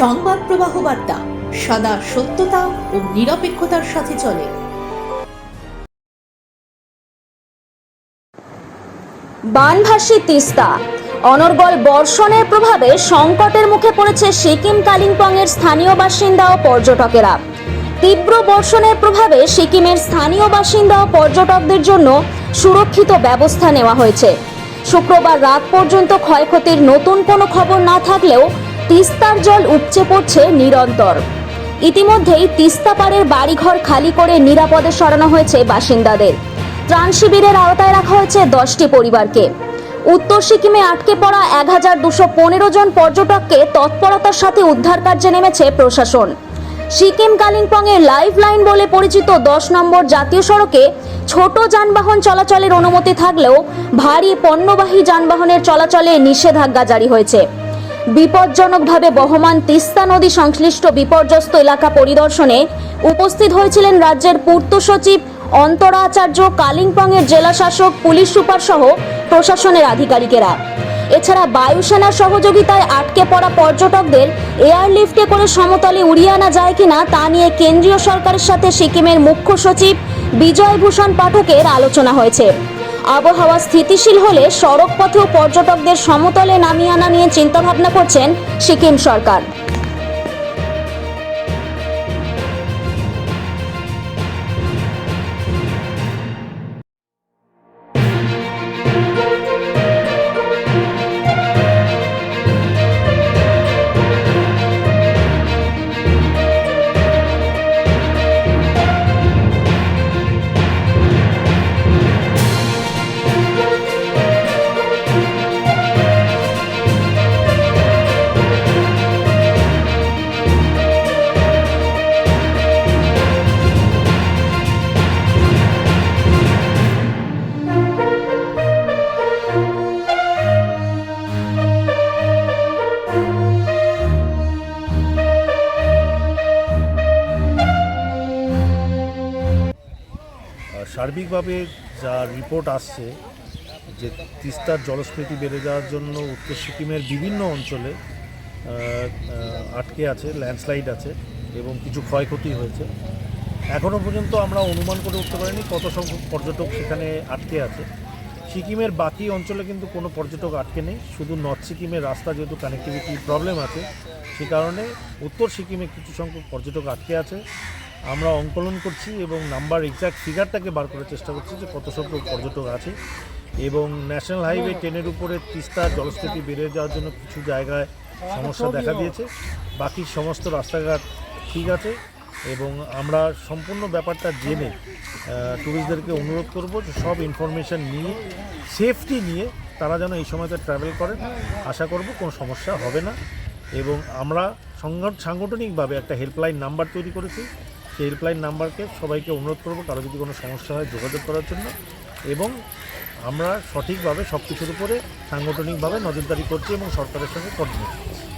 সংবাদ প্রবাহ বার্তা, সদা সত্যতা ও নিরপেক্ষতার সাথে চলে। বানভাসী তিস্তা, অনর্গল বর্ষণের প্রভাবে সংকটের মুখে পড়েছে সিকিম কালিম্পংয়ের স্থানীয় বাসিন্দা ও পর্যটকেরা। তীব্র বর্ষণের প্রভাবে সিকিমের স্থানীয় বাসিন্দা ও পর্যটকদের জন্য সুরক্ষিত ব্যবস্থা নেওয়া হয়েছে। শুক্রবার রাত পর্যন্ত ক্ষয়ক্ষতির নতুন কোনো খবর না থাকলেও তিস্তার জল উপচে পড়ছে নিরন্তর। ইতিমধ্যেই তিস্তা পাড়ের বাড়িঘর খালি করে নিরাপদে সরানো হয়েছে বাসিন্দাদের। ত্রাণ শিবিরের আওতায় রাখা হয়েছে দশটি পরিবারকে। উত্তর সিকিমে আটকে পড়া এক হাজার দুশো পনেরো জন পর্যটককে তৎপরতার সাথে উদ্ধার কার্যে নেমেছে প্রশাসন। সিকিম কালিম্পংয়ে লাইফ লাইন বলে পরিচিত দশ নম্বর জাতীয় সড়কে ছোট যানবাহন চলাচলের অনুমতি থাকলেও ভারী পণ্যবাহী যানবাহনের চলাচলে নিষেধাজ্ঞা জারি হয়েছে। বিপজ্জনকভাবে বহমান তিস্তা নদী সংশ্লিষ্ট বিপর্যস্ত এলাকা পরিদর্শনে উপস্থিত হয়েছিলেন রাজ্যের পূর্ত সচিব অন্তরা আচার্য কালিম্পংয়ের জেলা শাসক, পুলিশ সুপার সহ প্রশাসনের আধিকারিকেরা। এছাড়া বায়ুসেনার সহযোগিতায় আটকে পড়া পর্যটকদের এয়ারলিফটে করে সমতলে উড়িয়ে আনা যায় কিনা তা নিয়ে কেন্দ্রীয় সরকারের সাথে সিকিমের মুখ্য সচিব বিজয় ভূষণ পাঠকের আলোচনা হয়েছে। আবহাওয়া স্থিতিশীল হলে সড়ক পথেও পর্যটকদের সমতলে নামিয়ে আনা নিয়ে চিন্তাভাবনা করছেন সিকিম সরকার। সার্বিকভাবে যা রিপোর্ট আসছে, যে তিস্তার জলস্ফীতি বেড়ে যাওয়ার জন্য উত্তর সিকিমের বিভিন্ন অঞ্চলে আটকে আছে ল্যান্ডস্লাইড আছে এবং কিছু ক্ষয়ক্ষতি হয়েছে। এখনও পর্যন্ত আমরা অনুমান করে উঠতে পারিনি কত সংখ্যক পর্যটক সেখানে আটকে আছে। সিকিমের বাকি অঞ্চলে কিন্তু কোনো পর্যটক আটকে নেই। শুধু নর্থ সিকিমের রাস্তা যেহেতু কানেক্টিভিটি প্রবলেম আছে, সে কারণে উত্তর সিকিমে কিছু সংখ্যক পর্যটক আটকে আছে। আমরা অঙ্কলন করছি এবং নাম্বার এক্স্যাক্ট ফিগারটাকে বার করার চেষ্টা করছি যে কত সংখ্যক পর্যটক আছে। এবং ন্যাশনাল হাইওয়ে টেনের উপরে তিস্তা জলস্ফীতি বেড়ে যাওয়ার জন্য কিছু জায়গায় সমস্যা দেখা দিয়েছে। বাকি সমস্ত রাস্তাঘাট ঠিক আছে এবং আমরা সম্পূর্ণ ব্যাপারটা জেনে ট্যুরিস্টদেরকে অনুরোধ করব যে সব ইনফরমেশান নিয়ে সেফটি নিয়ে তারা যেন এই সময়তে ট্রাভেল করেন। আশা করব কোনো সমস্যা হবে না। এবং আমরা সংগঠ সাংগঠনিকভাবে একটা হেল্পলাইন নাম্বার তৈরি করেছি। সেই হেল্পলাইন নাম্বারকে সবাইকে অনুরোধ করব কারও যদি কোনো সমস্যা হয় যোগাযোগ করার জন্য এবং আমরা সঠিকভাবে সব কিছুর উপরে সাংগঠনিকভাবে নজরদারি করছি এবং সরকারের সঙ্গে কোঅর্ডিনেট